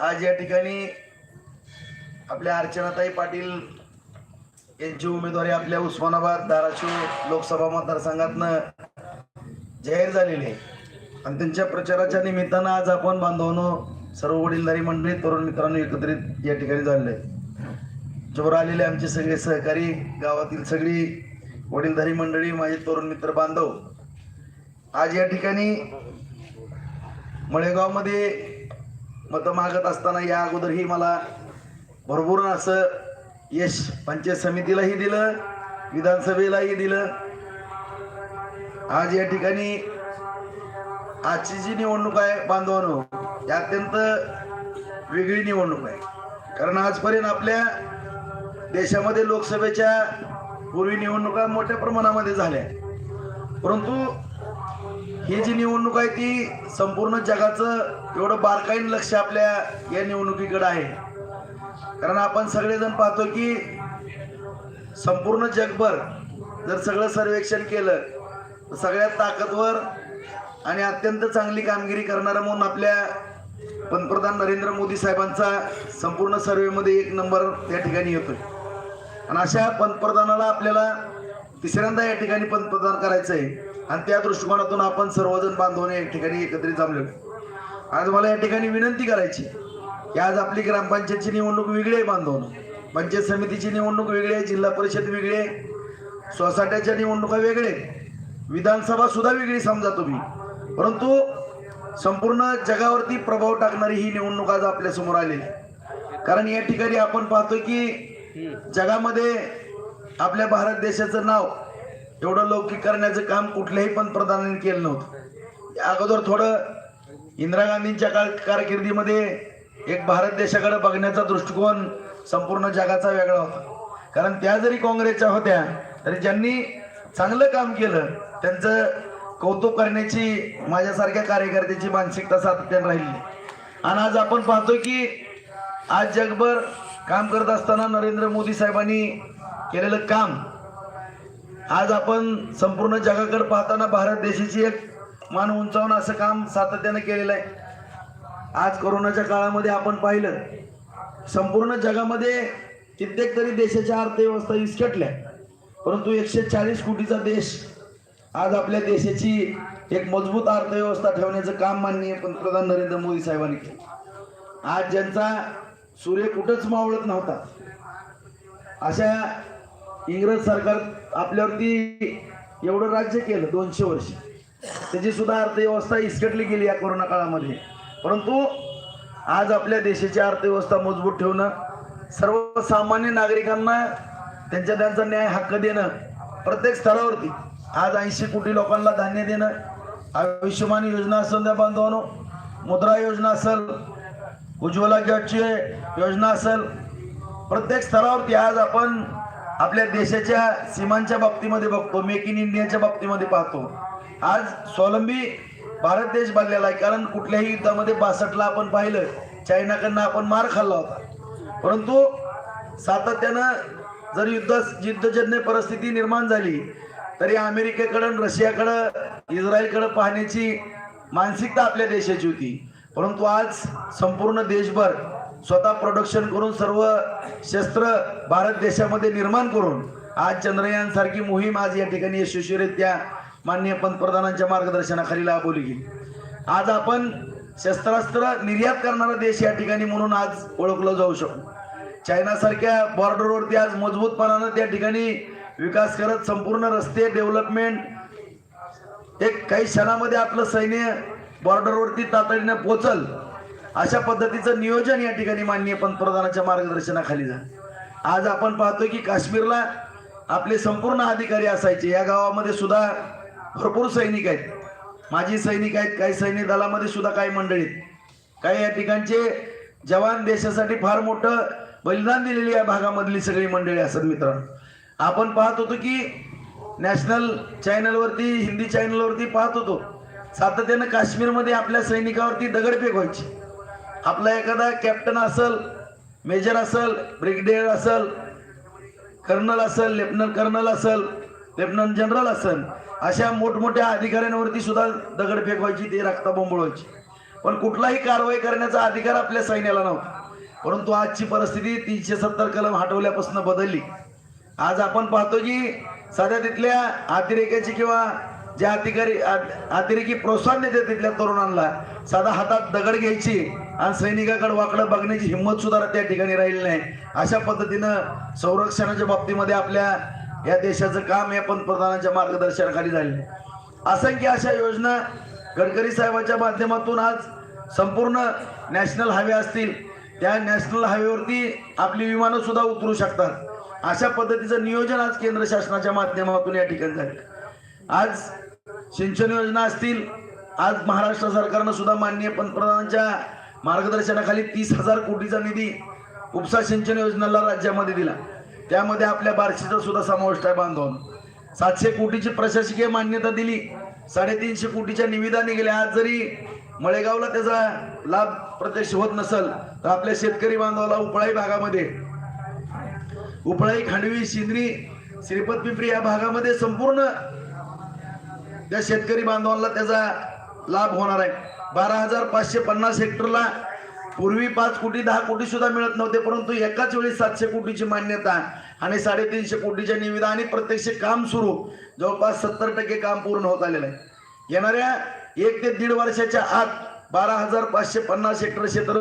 आज या ठिकाणी आपल्या अर्चनाताई पाटील यांची उमेदवारी आपल्या उस्मानाबाद धाराशिव लोकसभा मतदारसंघातनं जाहीर झालेली आहे. आणि त्यांच्या प्रचाराच्या निमित्तानं आज आपण बांधवांनो सर्व वडीलधारी मंडळी तरुण मित्रांनो एकत्रित या ठिकाणी झालेलं आहे. जोर आलेले आमचे सगळे सहकारी गावातील सगळी वडीलधारी मंडळी माझे तरुण मित्र बांधव आज या ठिकाणी मळेगावमध्ये मतं मागत असताना या अगोदरही मला भरभरून असं यश पंचायत समितीलाही दिलं विधानसभेलाही दिलं. आज या ठिकाणी आजची जी निवडणूक आहे बांधवानो ही अत्यंत वेगळी निवडणूक आहे. कारण आजपर्यंत आपल्या देशामध्ये लोकसभेच्या पूर्वी निवडणुका मोठ्या प्रमाणामध्ये झाल्या. परंतु ही जी निवडणूक आहे ती संपूर्ण जगाचं एवढं बारकाईन लक्ष आपल्या या निवडणुकीकडे आहे. कारण आपण सगळेजण पाहतो की संपूर्ण जगभर जर सगळं सर्वेक्षण केलं तर सगळ्यात ताकदवर आणि अत्यंत चांगली कामगिरी करणारा म्हणून आपल्या पंतप्रधान नरेंद्र मोदी साहेबांचा संपूर्ण सर्वेमध्ये एक नंबर त्या ठिकाणी येतोय. आणि अशा पंतप्रधानाला आपल्याला तिसऱ्यांदा या ठिकाणी पंतप्रधान करायचं आहे आणि त्या दृष्टिकोनातून आपण सर्वजण बांधवने एक ठिकाणी एकत्रित जमलेलो. आज मला या ठिकाणी विनंती करायची की आज आपली ग्रामपंचायतची निवडणूक वेगळी आहे बांधवनं. पंचायत समितीची निवडणूक वेगळी आहे जिल्हा परिषद वेगळी आहे सोसायट्याच्या निवडणुका वेगळे विधानसभा सुद्धा वेगळी समजा तुम्ही. परंतु संपूर्ण जगावरती प्रभाव टाकणारी ही निवडणूक आज आपल्यासमोर आलेली आहे. कारण या ठिकाणी आपण पाहतो की जगामध्ये आपल्या भारत देशाचं नाव एवढं लौकिक करण्याचं काम कुठल्याही पंतप्रधानांनी केलं नव्हतं. अगोदर थोडं इंदिरा गांधींच्या काळ कारकिर्दीमध्ये एक भारत देशाकडे बघण्याचा दृष्टिकोन संपूर्ण जगाचा वेगळा होता. कारण त्या जरी काँग्रेसच्या होत्या तरी ज्यांनी चांगलं काम केलं त्यांचं कौतुक करण्याची माझ्यासारख्या कार्यकर्त्याची मानसिकता सातत्यानं राहिली आणि आज आपण पाहतो की आज जगभर काम करत असताना नरेंद्र मोदी साहेबांनी केलेलं काम आज आपण संपूर्ण जगाकडे पाहताना भारत देशाची एक मान उंचावणं असं काम सातत्यानं केलेलं आहे. आज कोरोनाच्या काळामध्ये आपण पाहिलं संपूर्ण जगामध्ये कित्येक तरी देशाच्या अर्थव्यवस्था विस्कटल्या. परंतु एकशे चाळीस कोटीचा देश आज आपल्या देशाची एक मजबूत अर्थव्यवस्था ठेवण्याचं काम माननीय पंतप्रधान नरेंद्र मोदी साहेबांनी केलं. आज ज्यांचा सूर्य कुठंच मावळत नव्हता अशा इंग्रज सरकार आपल्यावरती एवढं राज्य केलं दोनशे वर्ष. त्याची सुद्धा अर्थव्यवस्था इसकटली गेली या कोरोना काळामध्ये. परंतु आज आपल्या देशाची अर्थव्यवस्था मजबूत ठेवणं सर्वसामान्य नागरिकांना त्यांच्या त्यांचा न्याय हक्क देणं प्रत्येक स्तरावरती आज ऐंशी कोटी लोकांना धान्य देणं आयुष्यमान योजना असेल त्या बांधवानो मुद्रा योजना असेल उज्ज्वला गॅसची योजना असेल प्रत्येक स्तरावरती आज आपण आपल्या देशाच्या सीमांच्या बाबतीमध्ये बघतो मेक इन इंडियाच्या बाबतीमध्ये पाहतो. आज स्वावलंबी भारत देश बनलेला आहे कारण कुठल्याही युद्धामध्ये बासठला आपण पाहिलं चायनाकडनं आपण मार खाल्ला होता. परंतु सातत्यानं जर युद्ध युद्धजन्य परिस्थिती निर्माण झाली तरी अमेरिकेकडं रशियाकडं इस्रायलकडं पाहण्याची मानसिकता आपल्या देशाची होती. परंतु आज संपूर्ण देशभर स्वतः प्रोडक्शन करून सर्व शस्त्र भारत देशामध्ये निर्माण करून आज चंद्रयान सारखी मोहीम आज या ठिकाणी यशस्वीरित्या माननीय पंतप्रधानांच्या मार्गदर्शनाखाली राबवली गेली. आज आपण शस्त्रास्त्र निर्यात करणारा देश या ठिकाणी म्हणून आज ओळखलं जाऊ शकतो चायनासारख्या बॉर्डरवरती आज मजबूतपणानं त्या ठिकाणी विकास करत संपूर्ण रस्ते डेव्हलपमेंट एक काही क्षणामध्ये आपलं सैन्य बॉर्डरवरती तातडीनं पोचल अशा पद्धतीचं नियोजन या ठिकाणी माननीय पंतप्रधानाच्या मार्गदर्शनाखाली झालं. आज आपण पाहतोय की काश्मीरला आपले संपूर्ण अधिकारी असायचे. या गावामध्ये सुद्धा भरपूर सैनिक आहेत. माजी सैनिक आहेत काही सैनिक दलामध्ये सुद्धा काही मंडळी आहेत. काही या ठिकाणचे जवान देशासाठी फार मोठं बलिदान दिलेली या भागामधली सगळी मंडळी असतात मित्रांनो. आपण पाहत होतो की नॅशनल चॅनलवरती हिंदी चॅनलवरती पाहत होतो. सातत्यानं काश्मीरमध्ये आपल्या सैनिकावरती दगडफेक व्हायची. आपला एखादा कॅप्टन असल मेजर असल ब्रिगेडियर असल कर्नल असल लेफ्टनंट कर्नल असल लेफ्टनंट जनरल असल अशा मोठमोठ्या अधिकाऱ्यांवरती सुद्धा दगडफेक व्हायची ते रक्ताबोंब व्हायची पण कुठलाही कारवाई करण्याचा अधिकार आपल्या सैन्याला नव्हता. परंतु आजची परिस्थिती तीनशे सत्तर कलम हटवल्यापासून बदलली. आज आपण पाहतो की सध्या तिथल्या अतिरेक्याची किंवा ज्या अधिकारी अतिरेकी प्रोत्साहन देते तिथल्या तरुणांना साधा हातात दगड घ्यायची आणि सैनिकाकडे वाकडं बघण्याची हिंमत सुद्धा त्या ठिकाणी राहिली नाही. अशा पद्धतीनं संरक्षणाच्या बाबतीमध्ये आपल्या या देशाचं काम या पंतप्रधानांच्या मार्गदर्शनाखाली झाले असंख्य अशा योजना गडकरी साहेबांच्या माध्यमातून आज संपूर्ण नॅशनल हायवे असतील. त्या नॅशनल हायवेवरती आपली विमानं सुद्धा उतरू शकतात. अशा पद्धतीचं नियोजन आज केंद्र शासनाच्या माध्यमातून या ठिकाणी झाले आज सिंचन योजना असतील. आज महाराष्ट्र सरकारनं सुद्धा माननीय पंतप्रधानांच्या मार्गदर्शनाखाली तीस हजार कोटीचा निधी उपसा सिंचन योजनेला राज्यामध्ये दिला. त्यामध्ये आपल्या बार्शीचा सुद्धा समावेश आहे बांधव सातशे कोटीची प्रशासकीय मान्यता दिली. साडेतीनशे कोटीच्या निविदा निघाल्या आज जरी मळेगावला त्याचा लाभ प्रत्यक्ष होत नसेल तर आपल्या शेतकरी बांधवाला उपळाई भागामध्ये उपळाई खांडवी शिंद्री श्रीपत पिंपरी या भागामध्ये संपूर्ण त्या शेतकरी बांधवांना त्याचा लाभ होणार आहे. बारा हजार पाचशे पन्नास हेक्टरला पूर्वी पाच कोटी दहा कोटी सुद्धा मिळत नव्हते परंतु एकाच वेळी सातशे कोटीची मान्यता आणि साडेतीनशे कोटीच्या निविदा आणि प्रत्यक्ष काम सुरू. जवळपास सत्तर टक्के काम पूर्ण होत आलेलं आहे. येणाऱ्या एक ते दीड वर्षाच्या आत बारा हजार पाचशे पन्नास हेक्टर क्षेत्र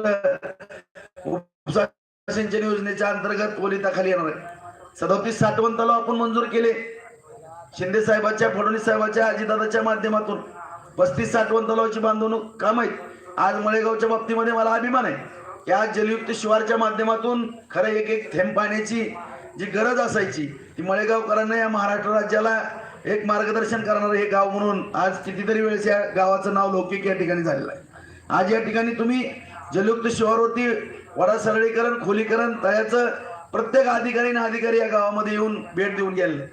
उपसा सिंचन योजनेच्या अंतर्गत ओलिताखाली येणार आहे. सदोतीस साठवण तलाव आपण मंजूर केले. शिंदे साहेबाच्या फडणवीस साहेबाच्या अजितदादाच्या माध्यमातून. पस्तीस साठवण तलावाची बांधवणूक काम आहेत आज मळेगावच्या बाबतीमध्ये मला अभिमान आहे. की आज जलयुक्त शिवारच्या माध्यमातून खरं एक एक थेंब पाण्याची जी गरज असायची ती मळेगावकरांना या महाराष्ट्र राज्याला एक मार्गदर्शन करणारं हे गाव म्हणून आज कितीतरी वेळेस या गावाचं नाव लौकिक या ठिकाणी झालेलं आहे. आज या ठिकाणी तुम्ही जलयुक्त शिवारवरती वडा सरळीकरण खोलीकरण तळ्याचं प्रत्येक अधिकारी आणि अधिकारी या गावामध्ये येऊन भेट देऊन गेले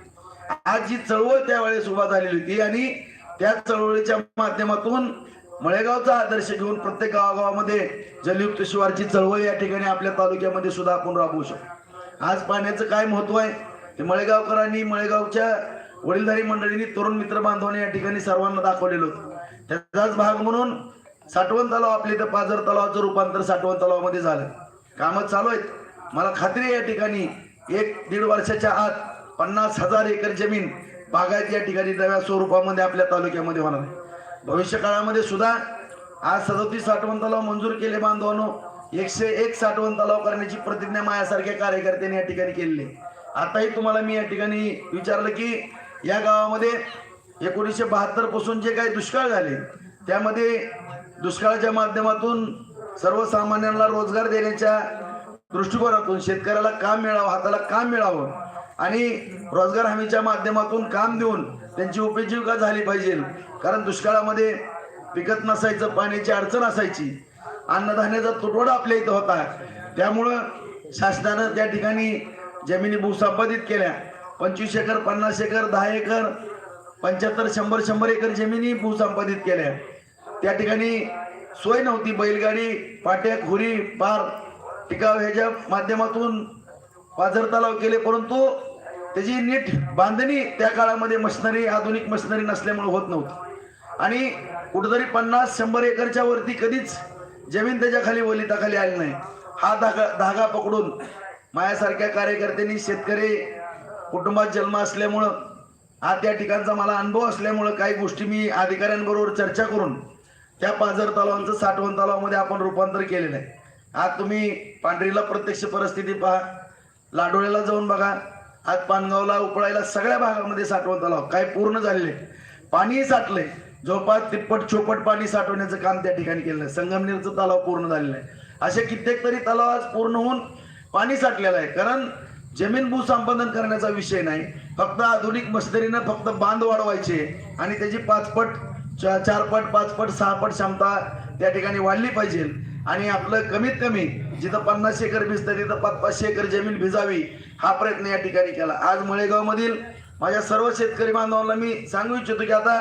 आज जी चळवळ त्यावेळेस उभा झालेली होती आणि त्या चळवळीच्या माध्यमातून मळेगावचा आदर्श घेऊन प्रत्येक गावागावामध्ये जलयुक्त शिवारची चळवळ या ठिकाणी आपल्या तालुक्यामध्ये सुद्धा आपण राबवू शकतो. आज पाण्याचं काय महत्त्व आहे? ते मळेगावकरांनी मळेगावच्या वडीलधारी मंडळींनी तरुण मित्र बांधवांनी या ठिकाणी सर्वांना दाखवलेलं होतं. त्याचाच भाग म्हणून साठवण तलाव आपले इथं पाझर तलावाचं रूपांतर साठवण तलावामध्ये झालं. कामं चालू आहेत. मला खात्री आहे या ठिकाणी एक दीड वर्षाच्या आत पन्नास हजार एकर जमीन बागायत या ठिकाणी नव्या स्वरूपामध्ये आपल्या तालुक्यामध्ये होणार आहे भविष्य काळामध्ये सुद्धा आज सदोतीस साठवण तलाव मंजूर केले बांधवांनो एकशे एक साठवण तलाव करण्याची प्रतिज्ञा माझ्यासारख्या कार्यकर्त्यांनी या ठिकाणी केलेली आहे. आताही तुम्हाला मी या ठिकाणी विचारलं की या गावामध्ये एकोणीसशे बहात्तरपासून जे काही दुष्काळ झाले त्यामध्ये दुष्काळाच्या माध्यमातून सर्वसामान्यांना रोजगार देण्याच्या दृष्टिकोनातून शेतकऱ्याला काम मिळावं हाताला काम मिळावं आणि रोजगार हमीच्या माध्यमातून काम देऊन त्यांची उपजीविका झाली पाहिजे. कारण दुष्काळामध्ये पिकत नसायचं पाण्याची अडचण असायची. अन्नधान्याचा तुटवडा आपल्या इथं होता. त्यामुळं शासनानं त्या ठिकाणी जमिनी भूसंपादित केल्या. पंचवीस एकर पन्नास एकर दहा एकर पंच्याहत्तर शंभर शंभर एकर जमिनी भूसंपादित केल्या. त्या ठिकाणी सोय नव्हती. बैलगाडी पाट्या खुरी पार टिकाव ह्याच्या माध्यमातून पाझर तलाव केले. परंतु त्याची नीट बांधणी त्या काळामध्ये मशिनरी आधुनिक मशिनरी नसल्यामुळे होत नव्हती. आणि कुठेतरी पन्नास शंभर एकरच्या वरती कधीच जमीन त्याच्याखाली वलिताखाली आली नाही. हा धागा धागा पकडून माझ्यासारख्या कार्यकर्त्यांनी शेतकरी कुटुंबात जन्म असल्यामुळं हा त्या ठिकाणचा मला अनुभव असल्यामुळं काही गोष्टी मी अधिकाऱ्यांबरोबर चर्चा करून त्या पाझर तलावांचं साठवण तलावामध्ये आपण रूपांतर केलेलं आहे. आज तुम्ही पांढरीला प्रत्यक्ष परिस्थिती पहा. लाडोळ्याला जाऊन बघा. आज पानगावला उकळायला सगळ्या भागामध्ये साठवण तलाव. काय पूर्ण झालेले पाणीही साठलंय जवळपास तिप्पट चोपट पाणी साठवण्याचं काम त्या ठिकाणी केलेलं आहे. संगमनेरचं तलाव पूर्ण झालेलं आहे. असे कित्येक तरी तलाव आज पूर्ण होऊन पाणी साठलेलं आहे. कारण जमीन भूसंपादन करण्याचा विषय नाही. फक्त आधुनिक मशिनरीनं फक्त बांध वाढवायचे आणि त्याची पाचपट चारपट पाचपट सहापट क्षमता त्या ठिकाणी वाढली पाहिजे. आणि आपलं कमीत कमी जिथं पन्नास एकर भिजतं तिथं पाच पाचशे एकर जमीन भिजावी हा प्रयत्न या ठिकाणी केला. आज मळेगावमधील माझ्या सर्व शेतकरी बांधवांना मी सांगू इच्छितो की आता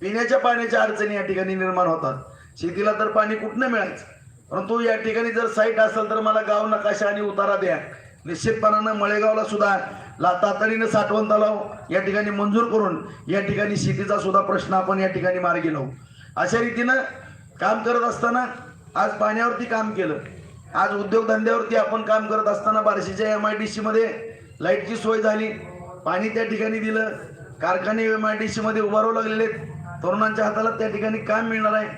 पिण्याच्या पाण्याच्या अडचणी या ठिकाणी निर्माण होतात. शेतीला तर पाणी कुठनं मिळायचं? परंतु या ठिकाणी जर साईट असेल तर मला गाव नकाशा आणि उतारा द्या. निश्चितपणानं मळेगावला सुद्धा ला तातडीनं साठवण तलाव या ठिकाणी मंजूर करून या ठिकाणी शेतीचा सुद्धा प्रश्न आपण या ठिकाणी मार्गी लावू. अशा रीतीनं काम करत असताना आज पाण्यावरती काम केलं. आज उद्योगधंद्यावरती आपण काम करत असताना बार्शीच्या एम आय डी सीमध्ये लाईटची सोय झाली. पाणी त्या ठिकाणी दिलं. कारखाने एम आय डी सीमध्ये उभारावं लागलेले आहेत. तरुणांच्या हाताला त्या ठिकाणी काम मिळणार आहे.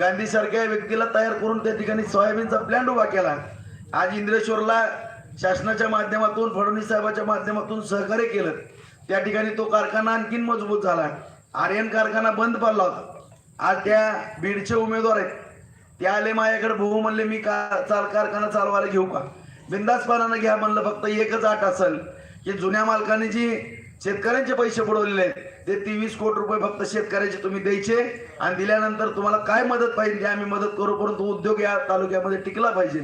गांधीसारख्या व्यक्तीला तयार करून त्या ठिकाणी सोयाबीनचा प्लॅन उभा केला. आज इंद्रेश्वरला शासनाच्या माध्यमातून फडणवीस साहेबाच्या माध्यमातून सहकार्य केलं. त्या ठिकाणी तो कारखाना आणखीन मजबूत झाला. आर्यन कारखाना बंद पडला होता. आज त्या बीडचे उमेदवार आहेत. ते आले माझ्याकडे भाऊ म्हणले मी का चाल कारखाना चालवायला घेऊ का? बिंदासपणानं घ्या म्हणलं फक्त एकच आठ असेल की जुन्या मालकाने जी शेतकऱ्यांचे पैसे बुडवलेले आहेत ते तेवीस कोटी रुपये फक्त शेतकऱ्याचे तुम्ही द्यायचे आणि दिल्यानंतर तुम्हाला काय मदत पाहिजे ते आम्ही मदत करू परंतु उद्योग या तालुक्यामध्ये टिकला पाहिजे.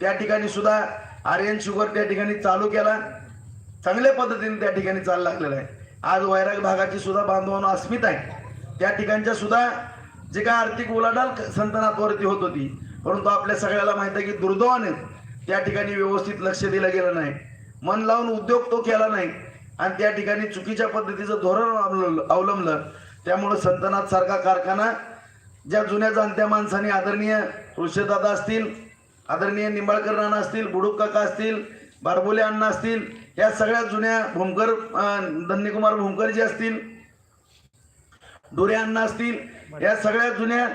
त्या ठिकाणी सुद्धा आर्यन शुगर त्या ठिकाणी चालू केला. चांगल्या पद्धतीने त्या ठिकाणी चालू लागलेलं आहे. आज वैराग भागाची सुद्धा बांधवांना अस्मित आहे. त्या ठिकाणच्या सुद्धा जे काय आर्थिक उलाढाल संतनातवरती होत होती परंतु आपल्या सगळ्याला माहीत आहे की दुर्दैवाने त्या ठिकाणी व्यवस्थित लक्ष दिलं गेलं नाही. मन लावून उद्योग तो केला नाही आणि त्या ठिकाणी चुकीच्या पद्धतीचं धोरण अवलंबलं अवलंबलं. त्यामुळं संतनाथ सारखा कारखाना ज्या जुन्या जाणत्या माणसांनी आदरणीय ऋषदादा असतील आदरणीय निंबाळकर नाना असतील बुडूक काका असतील बारबोले अण्णा असतील या सगळ्या जुन्या भूमकर धन्यकुमार भूमकर जे असतील डोरे अण्णा असतील या सगळ्या जुन्या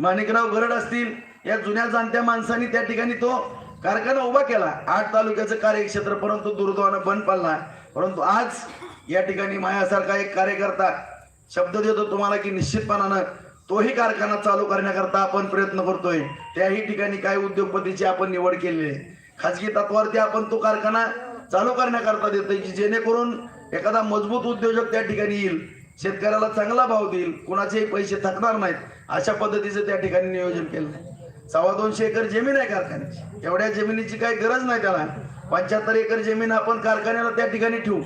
माणिकराव गरड. असतील या जुन्या जाणत्या माणसांनी त्या ठिकाणी तो कारखाना उभा केला. आठ तालुक्याचं कार्यक्षेत्र परंतु दुर्दैवानं बंद पडला. परंतु आज या ठिकाणी मायासारखा एक कार्यकर्ता शब्द देतो तुम्हाला की निश्चितपणानं तोही कारखाना चालू करण्याकरता आपण प्रयत्न करतोय. त्याही ठिकाणी काही उद्योगपतीची आपण निवड केलेली आहे. खाजगी तत्वावरती आपण तो कारखाना चालू करण्याकरता देतोय की जेणेकरून एखादा मजबूत उद्योजक त्या ठिकाणी येईल. शेतकऱ्याला चांगला भाव देईल कुणाचेही पैसे थकणार नाहीत अशा पद्धतीचं त्या ठिकाणी नियोजन केलं. आहे सव्वा दोनशे एकर जमीन आहे कारखान्याची. एवढ्या जमिनीची काही गरज नाही त्याला. पंच्याहत्तर एकर जमीन आपण कारखान्याला त्या ठिकाणी ठेवू.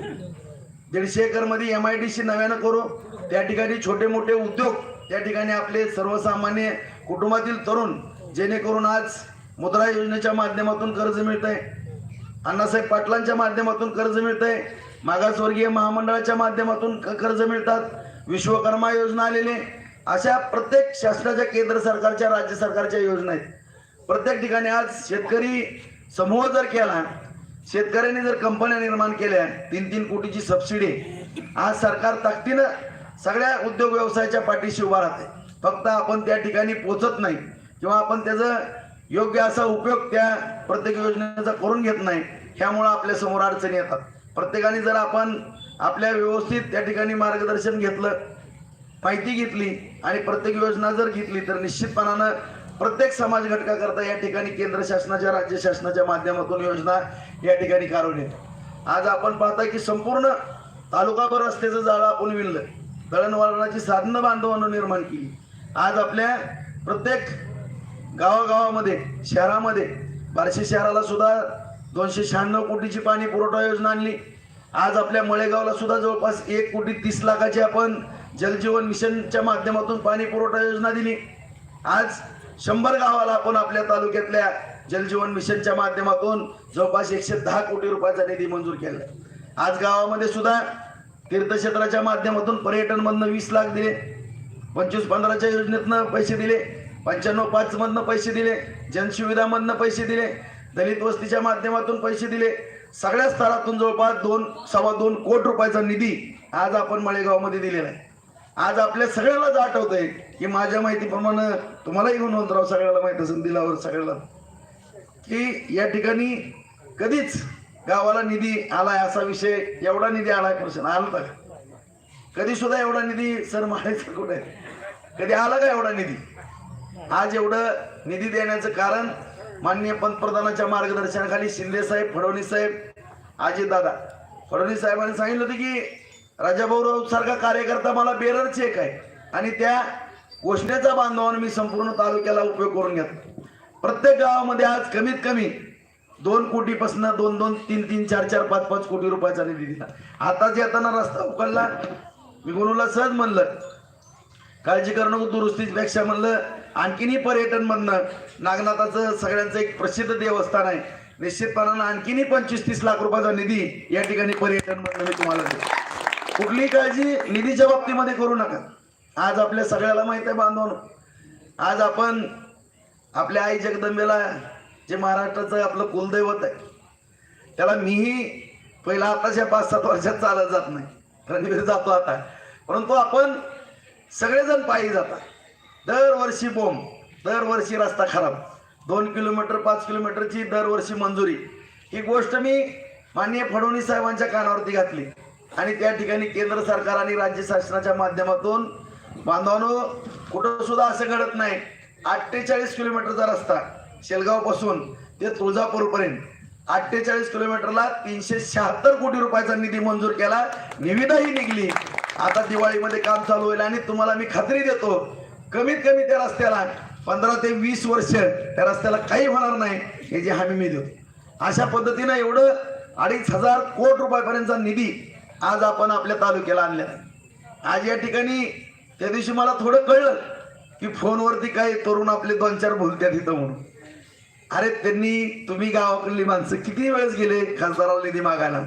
दीडशे एकरमध्ये एम आय डी सी नव्यानं करू. त्या ठिकाणी छोटे मोठे उद्योग त्या ठिकाणी आपले सर्वसामान्य कुटुंबातील तरुण जेणेकरून आज मुद्रा योजनेच्या माध्यमातून कर्ज मिळत आहे अण्णासाहेब पाटलांच्या माध्यमातून कर्ज मिळत आहे मागासवर्गीय महामंडळाच्या माध्यमातून क- कर्ज मिळतात विश्वकर्मा योजना आलेले अशा प्रत्येक शासनाच्या केंद्र सरकारच्या राज्य सरकारच्या योजना आहेत. प्रत्येक ठिकाणी आज शेतकरी समूह जर केला शेतकऱ्यांनी जर कंपन्या निर्माण केल्या तीन तीन कोटीची सबसिडी आज सरकार ताकदीनं सगळ्या उद्योग व्यवसायाच्या पाठीशी उभा राहते. फक्त आपण त्या ठिकाणी पोचत नाही किंवा आपण त्याचं योग्य असा उपयोग त्या प्रत्येक योजनेचा करून घेत नाही ह्यामुळं आपल्यासमोर अडचणी येतात. प्रत्येकाने जर आपण आपल्या व्यवस्थित त्या ठिकाणी मार्गदर्शन घेतलं माहिती घेतली आणि प्रत्येक योजना जर घेतली तर निश्चितपणानं प्रत्येक समाज घटकाकरता या ठिकाणी केंद्र शासनाच्या राज्य शासनाच्या माध्यमातून योजना या ठिकाणी काढून येतात आज आपण पाहता की संपूर्ण तालुकाभर रस्त्याचं जाळं आपण विणलं. दळणवळणाची साधनं बांधवानं निर्माण केली. आज आपल्या प्रत्येक गावागावामध्ये शहरामध्ये बार्शी शहराला सुद्धा दोनशे शहाण्णव कोटीची पाणी पुरवठा योजना आणली. आज आपल्या मळेगावला सुद्धा जवळपास एक कोटी तीस लाखाची आपण जलजीवन मिशनच्या माध्यमातून पाणी पुरवठा योजना दिली. आज शंभर गावाला आपण आपल्या तालुक्यातल्या जलजीवन मिशनच्या माध्यमातून जवळपास एकशे दहा कोटी रुपयाचा निधी मंजूर केला. आज गावामध्ये सुद्धा तीर्थक्षेत्राच्या माध्यमातून पर्यटन मधनं वीस लाख दिले. पंचवीस पंधराच्या योजनेतनं पैसे दिले. पंच्याण्णव पाचमधनं पैसे दिले. जनसुविधामधनं पैसे दिले. दलित वस्तीच्या माध्यमातून पैसे दिले. सगळ्या स्तरातून जवळपास दोन सव्वा दोन कोट रुपयाचा निधी आज आपण मळेगावमध्ये दिलेला आहे. आज आपल्या सगळ्यालाच आहे की माझ्या माहितीप्रमाणे तुम्हालाही गुणवंतराव सगळ्याला माहीत असेल दिलावर सगळ्याला. की या ठिकाणी कधीच गावाला निधी आलाय असा विषय एवढा निधी आलाय प्रश्न आला का? कधी सुद्धा एवढा निधी सर मारायचा कुठे? कधी आला का एवढा निधी? आज एवढं निधी देण्याचं कारण माननीय पंतप्रधानाच्या मार्गदर्शनाखाली शिंदे साहेब फडणवीस साहेब अजितदादा फडणवीस साहेबांनी सांगितलं होतं की राजाभाऊराव सारखा कार्यकर्ता मला बेरर चेक आहे. आणि त्या घोषणेचा बांधवानं मी संपूर्ण तालुक्याला उपयोग करून घेतला. प्रत्येक गावामध्ये आज कमीत कमी दोन कोटीपासून दोन दोन तीन तीन चार चार पाच पाच कोटी रुपयाचा निधी दिला. आताच येताना रस्ता उकलला मी गुरुला सहज म्हणलं काळजी करू नको दुरुस्तीपेक्षा म्हणलं आणखीनही पर्यटनमधनं नागनाथाचं सगळ्यांचं एक प्रसिद्ध देवस्थान आहे. निश्चितपणानं आणखीनही पंचवीस तीस लाख रुपयाचा निधी या ठिकाणी पर्यटनमधनं मी तुम्हाला देतो. कुठलीही काळजी निधीच्या बाबतीमध्ये करू नका. आज आपल्या सगळ्याला माहीत आहे बांधव आज आपण आपल्या आई जगदंबेला जे महाराष्ट्राचं आपलं कुलदैवत आहे त्याला मीही पहिला आताच्या पाच सात वर्षात चालत जात नाही. रणवीर जातो आता. परंतु आपण सगळेजण पायी जातात. दरवर्षी बोंब दरवर्षी रस्ता खराब. दोन किलोमीटर पाच किलोमीटरची दरवर्षी मंजुरी. ही गोष्ट मी माननीय फडणवीस साहेबांच्या कानावरती घातली. आणि त्या ठिकाणी केंद्र सरकार आणि राज्य शासनाच्या माध्यमातून बांधवानो कुठं सुद्धा असं घडत नाही. अठ्ठेचाळीस किलोमीटरचा रस्ता शेलगावपासून ते तुळजापूरपर्यंत. अठ्ठेचाळीस किलोमीटरला तीनशे शहात्तर कोटी रुपयाचा निधी मंजूर केला. निविदाही निघली. आता दिवाळीमध्ये काम चालू होईल आणि तुम्हाला मी खात्री देतो कमीत कमी त्या रस्त्याला पंधरा ते वीस वर्ष त्या रस्त्याला काही होणार नाही हे जी हमी मी देतो अशा पद्धतीनं एवढं अडीच हजार कोट रुपयापर्यंतचा निधी आज आपण आपल्या तालुक्याला आणलेला आहे आज या ठिकाणी त्या दिवशी मला थोडं कळलं की फोनवरती काही तरुण आपले दोन चार बोलतात तिथं म्हणून. अरे त्यांनी तुम्ही गावाकडली माणसं किती वेळेस गेले खासदाराला निधी मागायला?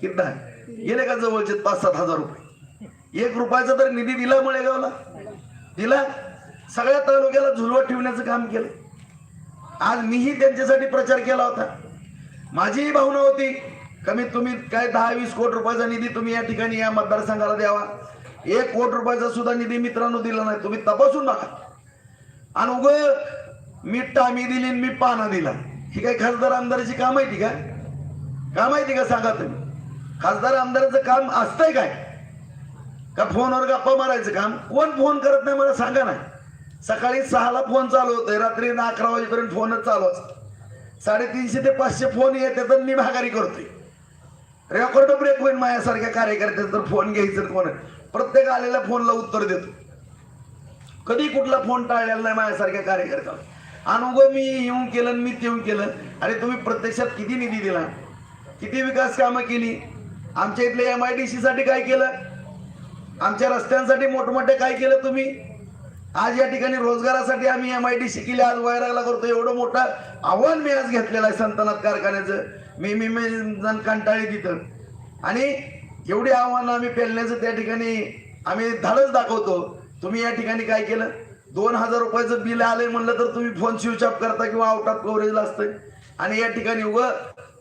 किती गेले का जवळचे पाच सात हजार रुपये? एक रुपयाचा तर निधी दिला मुळेगावला. दिला सगळ्या तालुक्याला झुलवत ठेवण्याचं काम केलं. आज मीही त्यांच्यासाठी प्रचार केला होता. माझीही भावना होती कमीत कमी काय दहा वीस कोटी रुपयाचा निधी तुम्ही या ठिकाणी या मतदारसंघाला द्यावा. एक कोटी रुपयाचा सुद्धा निधी मित्रांनो दिला नाही. तुम्ही तपासून बघा. आणि उग मी टामी दिली आणि मी पाना दिला. ही काय खासदार आमदाराची काम माहिती का? का माहिती का सांगा तुम्ही? खासदार आमदाराचं काम असतंय काय? का फोनवर गप्पा मारायचं काम? कोण फोन करत नाही मला सांगा ना. सकाळी सहाला फोन चालू होतोय रात्री अकरा वाजेपर्यंत फोनच चालू असतो. साडेतीनशे ते पाचशे फोन येते तर मी भागारी करतोय. रेकॉर्ड ब्रेक होईल माझ्यासारख्या कार्यकर्त्याचं तर फोन घ्यायचं कोण प्रत्येक आलेल्या फोनला उत्तर देतो. कधी कुठला फोन टाळलेला नाही माझ्यासारख्या कार्यकर्त्याला अनुभव मी येऊन केलं आणि मी येऊन केलं. आणि तुम्ही प्रत्यक्षात किती निधी दिला? किती विकास कामं केली? आमच्या इथल्या एम आय डी सी साठी काय केलं? आमच्या रस्त्यांसाठी मोठमोठे काय केलं तुम्ही? आज या ठिकाणी रोजगारासाठी आम्ही एम आय डी सी केली आज वैरागला करतो एवढं मोठं आव्हान मी आज घेतलेलं आहे संतनाथ कारखान्याचं. मी मी मी जण कंटाळी तिथं. आणि एवढी आव्हानं आम्ही पेलण्याचं त्या ठिकाणी आम्ही धाडच दाखवतो. तुम्ही या ठिकाणी काय केलं? दोन हजार रुपयाचं बिल आलंय म्हणलं तर तुम्ही फोन स्विच ऑफ करता किंवा आउट ऑफ कव्हरेजला असतं आणि या ठिकाणी उगं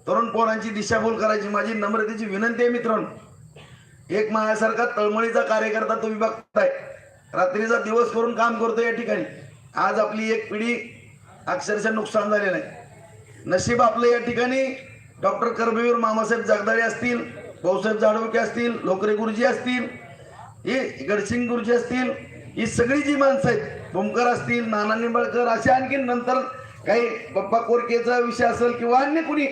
तरुण पोरांची दिशाभूल करायची माझी नम्रतेची विनंती आहे मित्रांनो. एक माझ्यासारखा तळमळीचा कार्यकर्ता तुम्ही बघताय. रात्रीचा दिवस करून काम करतो या ठिकाणी. आज आपली एक पिढी अक्षरशः नुकसान झालेलं आहे. नशीब आपलं या ठिकाणी. डॉक्टर कर्मवीर मामासाहेब जगदाळे असतील भाऊसाहेब जाडवके असतील लोकरे गुरुजी असतील हे गडसिंग गुरुजी असतील ही सगळी जी माणसं आहेत भूमकर असतील नाना निंबाळकर असे आणखी नंतर काही बाप्पा कोरकेचा विषय असेल किंवा अन्य कुणी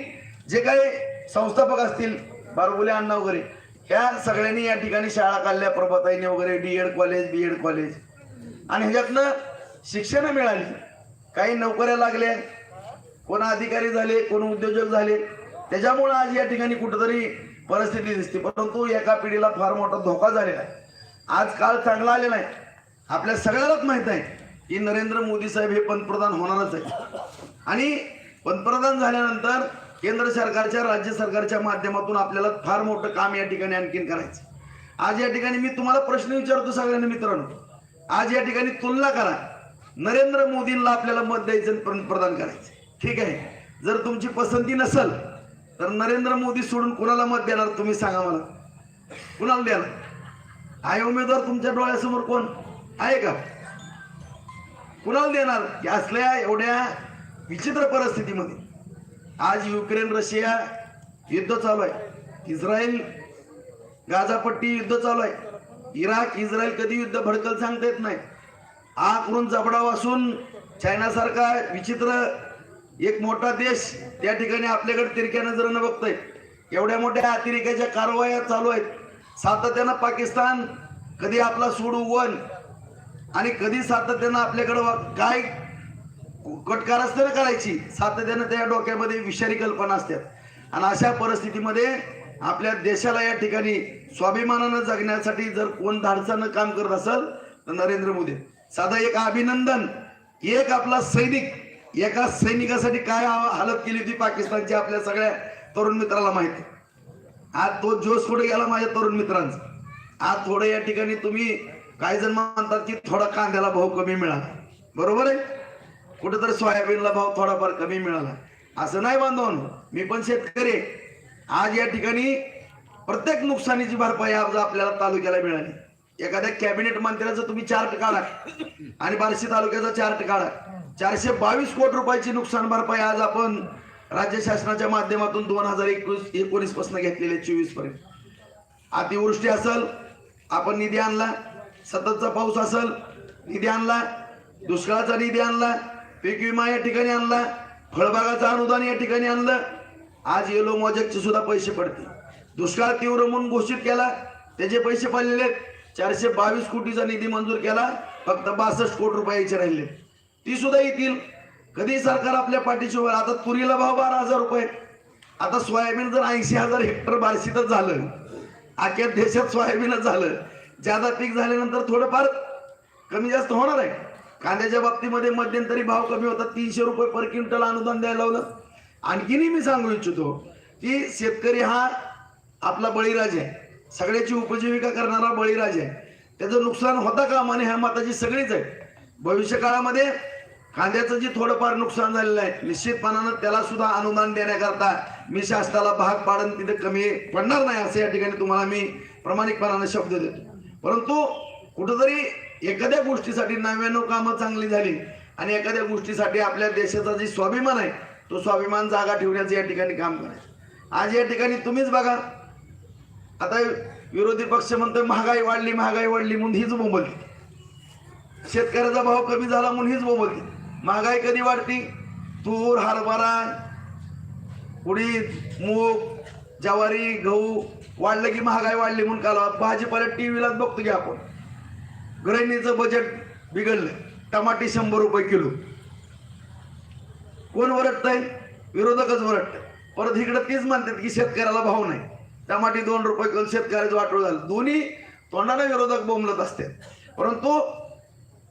जे काही संस्थापक असतील बारबुले अण्णा वगैरे ह्या सगळ्यांनी या ठिकाणी शाळा काढल्या प्रभाताईने वगैरे D Ed college B Ed college आणि ह्याच्यातनं शिक्षणं मिळाली. काही नोकऱ्या लागल्या. कोण अधिकारी झाले कोण उद्योजक झाले. त्याच्यामुळं आज या ठिकाणी कुठंतरी परिस्थिती दिसते. परंतु एका पिढीला फार मोठा धोका झालेला आहे. आज काळ चांगला आलेला आहे आपल्या सगळ्यालाच माहीत आहे की नरेंद्र मोदी साहेब हे पंतप्रधान होणारच आहे आणि पंतप्रधान झाल्यानंतर केंद्र सरकारच्या राज्य सरकारच्या माध्यमातून आपल्याला फार मोठं काम या ठिकाणी आणखीन करायचं. आज या ठिकाणी मी तुम्हाला प्रश्न विचारतो सगळ्यांना मित्रांनो. आज या ठिकाणी तुलना करा. नरेंद्र मोदींना आपल्याला मत द्यायचं प्रदान करायचं. ठीक आहे? जर तुमची पसंती नसेल तर नरेंद्र मोदी सोडून कुणाला मत देणार तुम्ही सांगा मला. कुणाला द्याल आहे उमेदवार तुमच्या डोळ्यासमोर कोण? आहे का? कुणाला देणार? की असल्या एवढ्या विचित्र परिस्थितीमध्ये. आज युक्रेन रशिया युद्ध चालू आहे. इस्रायल गाझापट्टी युद्ध चालू आहे. इराक इस्रायल कधी युद्ध भडकल सांगता येत नाही. आकडून जबडाव असून चायनासारखा विचित्र एक मोठा देश त्या ठिकाणी आपल्याकडे तिरक्या नजरेनं बघतोय. एवढ्या मोठ्या अतिरेक्याच्या कारवाया चालू आहेत. सातत्यानं पाकिस्तान कधी आपला सूड उगवन आणि कधी सातत्यानं आपल्याकडं काय कटकार असते ना करायची. सातत्यानं त्या डोक्यामध्ये विषारी कल्पना असतात. आणि अशा परिस्थितीमध्ये आपल्या देशाला या ठिकाणी स्वाभिमानानं जगण्यासाठी जर कोण धाडसानं काम करत असेल तर नरेंद्र मोदी. साधा एक अभिनंदन. एक आपला सैनिक एका सैनिकासाठी काय हालत केली होती पाकिस्तानची आपल्या सगळ्या तरुण मित्राला माहिती? आज तो जोश कुठे गेला माझ्या तरुण मित्रांचा? आज थोडं या ठिकाणी तुम्ही काही जण म्हणतात की थोडा कांद्याला भाव कमी मिळाला. बरोबर आहे? कुठेतरी सोयाबीनला भाव थोडाफार कमी मिळाला. असं नाही बांधवून मी पण शेतकरी आज या ठिकाणी प्रत्येक नुकसानीची भरपाई आज आपल्याला तालुक्याला मिळाली. एखाद्या कॅबिनेट मंत्र्याचं तुम्ही चार्ट काढा आणि बार्शी तालुक्याचा चार्ट काढा. चारशे बावीस कोटी रुपयाची नुकसान भरपाई आज आपण राज्य शासनाच्या माध्यमातून दोन हजार एकवीस एकोणीसपासून घेतलेले चोवीसपर्यंत. अतिवृष्टी असल आपण निधी आणला. सततचा पाऊस असल निधी आणला. दुष्काळाचा निधी आणला. पीक विमा या ठिकाणी आणला फळबागाचं अनुदान या ठिकाणी आणलं. आज येलो मॉजेकचे सुद्धा पैसे पडतील. दुष्काळ तीव्र म्हणून घोषित केला त्याचे पैसे पडलेले आहेत. चारशे बावीस कोटीचा निधी मंजूर केला फक्त बासष्ट कोटी रुपयाचे राहिले. ती सुद्धा येतील. कधी सरकार आपल्या पाठीशी उभं आता तुरीला भाव बारा हजार रुपये आता सोयाबीन जर ऐंशी हजार हेक्टर बार्शीतच झालं अख्या देशात सोयाबीनच झालं ज्यादा पीक झाल्यानंतर थोडंफार कमी जास्त होणार आहे. कांद्याच्या बाबतीमध्ये मध्यंतरी भाव कमी होतात तीनशे रुपये पर क्विंटल अनुदान द्यायला लावलं. आणखीनही मी सांगू इच्छितो की शेतकरी हा आपला बळीराज आहे. सगळ्याची उपजीविका करणारा बळीराज आहे. त्याचं नुकसान होता का माने ह्या मताची सगळीच आहे. भविष्य काळामध्ये कांद्याचं जे थोडंफार नुकसान झालेलं आहे निश्चितपणानं त्याला सुद्धा अनुदान देण्याकरता मी शासनाला भाग पाडून तिथे कमी पडणार नाही असं या ठिकाणी तुम्हाला मी प्रामाणिकपणानं शब्द देतो. परंतु कुठंतरी एखाद्या गोष्टीसाठी नव्याण्णव कामं चांगली झाली आणि एखाद्या गोष्टीसाठी आपल्या देशाचा जी स्वाभिमान आहे तो स्वाभिमान जागा ठेवण्याचं या ठिकाणी काम करायचं. आज या ठिकाणी तुम्हीच बघा. आता विरोधी पक्ष म्हणतोय महागाई वाढली महागाई वाढली म्हणून हीच बोंबलती. शेतकऱ्याचा भाव कमी झाला म्हणून हीच बोंबलती. महागाई कधी वाढती? तूर हरभरा उडीद मूग ज्वारी गहू वाढलं की महागाई वाढली म्हणून काल. भाजीपाला टी व्हीलाच बघतो की आपण. गृहिणीचं बजेट बिघडलं टमाटे शंभर रुपये किलो. कोण वरटतंय? विरोधकच वरटतंय. परत इकडं तेच म्हणतात की शेतकऱ्याला भाव नाही. टमाटे दोन रुपये किलो शेतकऱ्याचं वाटोळ झालं. दोन्ही तोंडाला विरोधक बोंबलत असतात. परंतु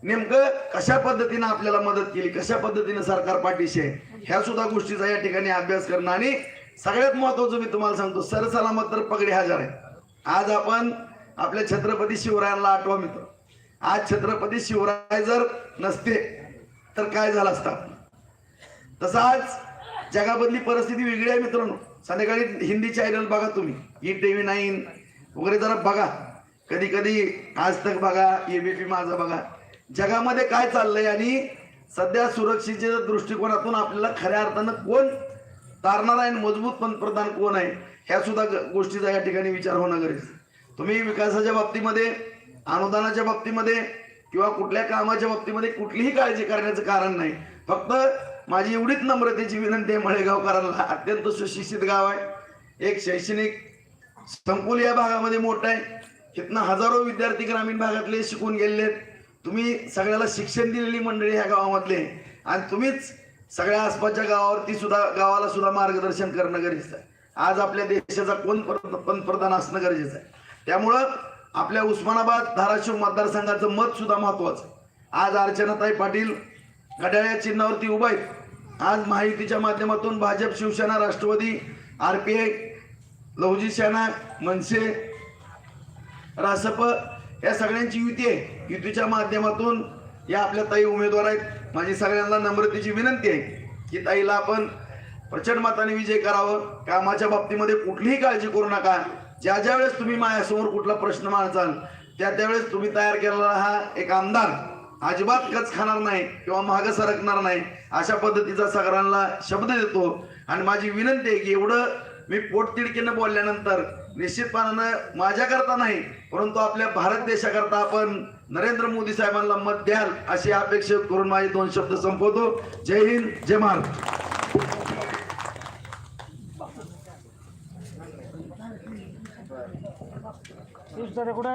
नेमकं कशा पद्धतीनं आपल्याला मदत केली? कशा पद्धतीनं सरकार पाठीशी आहे? ह्या सुद्धा गोष्टीचा या ठिकाणी अभ्यास करणं. आणि सगळ्यात महत्वाचं मी तुम्हाला सांगतो सरसलामत तर पगडी हजार आहे. आज आपण आपल्या छत्रपती शिवरायांना आठवा मित्र. आज छत्रपती शिवराय जर नसते तर काय झालं असतं? तसं आज जगामधली परिस्थिती वेगळी आहे मित्रांनो. संध्याकाळी हिंदी चॅनल बघा तुम्ही. ई टी व्ही नाईन वगैरे जरा बघा. कधी कधी आज तक बघा एबीपी माझा बघा. जगामध्ये काय चाललंय आणि सध्या सुरक्षेच्या दृष्टिकोनातून आपल्याला खऱ्या अर्थानं कोण तारणार आहे आणि मजबूत पंतप्रधान कोण आहे ह्या सुद्धा ग- गोष्टीचा या ठिकाणी विचार होणं गरजेचं तुम्ही विकासाच्या बाबतीमध्ये अनुदानाच्या बाबतीमध्ये किंवा कुठल्या कामाच्या बाबतीमध्ये कुठलीही काळजी करण्याचं कारण नाही. फक्त माझी एवढीच नम्रतेची विनंती आहे मळेगावकरांना. अत्यंत सुशिक्षित गाव आहे. एक शैक्षणिक संकुल या भागामध्ये मोठं आहे. तिथनं हजारो विद्यार्थी ग्रामीण भागातले शिकून गेलेले आहेत तुम्ही सगळ्याला शिक्षण दिलेली मंडळी ह्या गावामधले. आणि तुम्हीच सगळ्या आसपासच्या गावावरती सुद्धा गावाला सुद्धा मार्गदर्शन करणं गरजेचं आहे. आज आपल्या देशाचा कोण पंतप्रधान असणं गरजेचं आहे. त्यामुळं आपल्या उस्मानाबाद धाराशिव मतदारसंघाचं मत सुद्धा महत्वाचं आहे. आज अर्चनाताई पाटील घड्याळ्या चिन्हावरती उभा आहेत. आज माहितीच्या माध्यमातून Bhajap Shivsena Rashtravadi R P I Lahuji Sena Manse Rasap या सगळ्यांची युती आहे. युतीच्या माध्यमातून या आपल्या ताई उमेदवार आहेत. माझी सगळ्यांना नम्रतेची विनंती आहे की ताईला आपण प्रचंड मताने विजय करावं. कामाच्या बाबतीमध्ये कुठलीही काळजी करू नका. ज्या ज्या वेळेस तुम्ही माझ्यासमोर कुठला प्रश्न मांडचाल त्या त्यावेळेस तुम्ही तयार केलेला हा एक आमदार अजिबात कच खाणार नाही किंवा मागं सरकणार नाही अशा पद्धतीचा सगळ्यांना शब्द देतो. आणि माझी विनंती आहे की एवढं मी पोटतिडकीनं बोलल्यानंतर निश्चितपणानं माझ्याकरता नाही परंतु आपल्या भारत देशाकरता आपण नरेंद्र मोदी साहेबांना मत द्याल अशी अपेक्षा करून माझे दोन शब्द संपवतो. जय हिंद जय महाराष्ट्र. कुठे